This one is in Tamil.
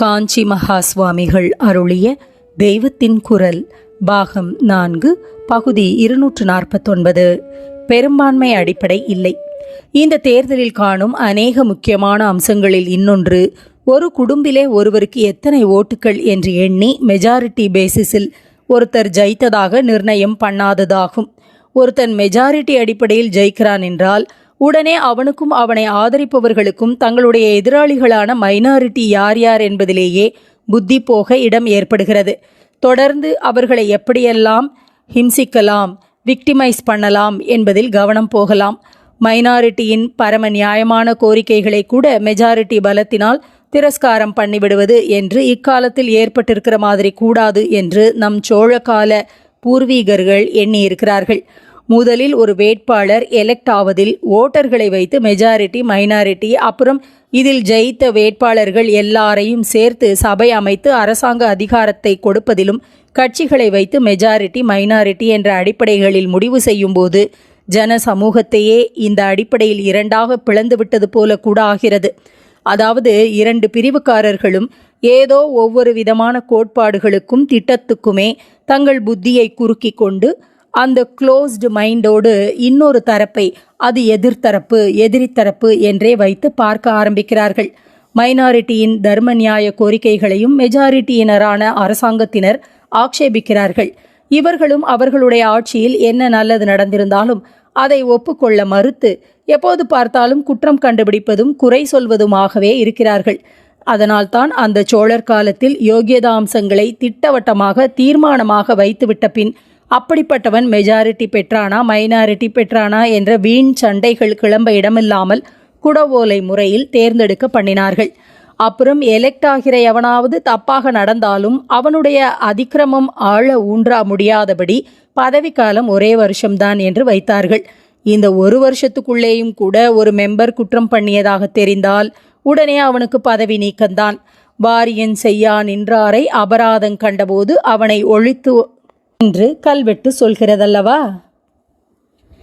காஞ்சி மகா சுவாமிகள் அருளிய தெய்வத்தின் குரல் பாகம் நான்கு பகுதி இருநூற்று நாற்பத்தொன்பது பெரும்பான்மை அடிப்படை இல்லை. இந்த தேர்தலில் காணும் அநேக முக்கியமான அம்சங்களில் இன்னொன்று ஒரு குடும்பிலே ஒருவருக்கு எத்தனை ஓட்டுகள் என்று எண்ணி மெஜாரிட்டி பேசிஸில் ஒருத்தர் ஜெயித்ததாக நிர்ணயம் பண்ணாததாகும். ஒருத்தன் மெஜாரிட்டி அடிப்படையில் ஜெயிக்கிறான் என்றால் உடனே அவனுக்கும் அவனை ஆதரிப்பவர்களுக்கும் தங்களுடைய எதிராளிகளான மைனாரிட்டி யார் யார் என்பதிலேயே புத்தி போக இடம் ஏற்படுகிறது. தொடர்ந்து அவர்களை எப்படியெல்லாம் ஹிம்சிக்கலாம் விக்டிமைஸ் பண்ணலாம் என்பதில் கவனம் போகலாம். மைனாரிட்டியின் பரம நியாயமான கோரிக்கைகளை கூட மெஜாரிட்டி பலத்தினால் திரஸ்காரம் பண்ணிவிடுவது என்று இக்காலத்தில் ஏற்பட்டிருக்கிற மாதிரி கூடாது என்று நம் சோழகால பூர்வீகர்கள் எண்ணியிருக்கிறார்கள். முதலில் ஒரு வேட்பாளர் எலெக்ட் ஆவதில் ஓட்டர்களை வைத்து மெஜாரிட்டி மைனாரிட்டி அப்புறம் இதில் ஜெயித்த வேட்பாளர்கள் எல்லாரையும் சேர்த்து சபை அமைத்து அரசாங்க அதிகாரத்தை கொடுப்பதிலும் கட்சிகளை வைத்து மெஜாரிட்டி மைனாரிட்டி என்ற அடிப்படைகளில் முடிவு செய்யும்போது ஜன சமூகத்தையே இந்த அடிப்படையில் இரண்டாக பிளந்துவிட்டது போல கூட ஆகிறது அதாவது இரண்டு பிரிவுக்காரர்களும் ஏதோ ஒவ்வொரு விதமான கோட்பாடுகளுக்கும் திட்டத்துக்குமே தங்கள் புத்தியை குறுக்கி கொண்டு அந்த க்ளோஸ்டு மைண்டோடு இன்னொரு தரப்பை அது எதிர்த்தரப்பு எதிரித்தரப்பு என்றே வைத்து பார்க்க ஆரம்பிக்கிறார்கள். மைனாரிட்டியின் தர்ம நியாய கோரிக்கைகளையும் மெஜாரிட்டியினரான அரசாங்கத்தினர் ஆக்ஷேபிக்கிறார்கள். இவர்களும் அவர்களுடைய ஆட்சியில் என்ன நல்லது நடந்திருந்தாலும் அதை ஒப்புக்கொள்ள மறுத்து எப்போது பார்த்தாலும் குற்றம் கண்டுபிடிப்பதும் குறை சொல்வதுமாகவே இருக்கிறார்கள். அதனால்தான் அந்த சோழர் காலத்தில் யோகியதாம்சங்களை திட்டவட்டமாக தீர்மானமாக வைத்துவிட்ட பின் அப்படிப்பட்டவன் மெஜாரிட்டி பெற்றானா மைனாரிட்டி பெற்றானா என்ற வீண் சண்டைகள் கிளம்ப இடமில்லாமல் குடவோலை முறையில் தேர்ந்தெடுக்க பண்ணினார்கள். அப்புறம் எலெக்ட் ஆகிற எவனாவது தப்பாக நடந்தாலும் அவனுடைய அதிக்கிரமம் ஆழ ஊன்றா முடியாதபடி பதவிக்காலம் ஒரே வருஷம்தான் என்று வைத்தார்கள். இந்த ஒரு வருஷத்துக்குள்ளேயும் கூட ஒரு மெம்பர் குற்றம் பண்ணியதாக தெரிந்தால் உடனே அவனுக்கு பதவி நீக்கம்தான் வாரியன் செய்யா நின்றாரை அபராதம் கண்டபோது அவனை ஒழித்து என்று கல்வெட்டு சொல்கிறதல்லவா?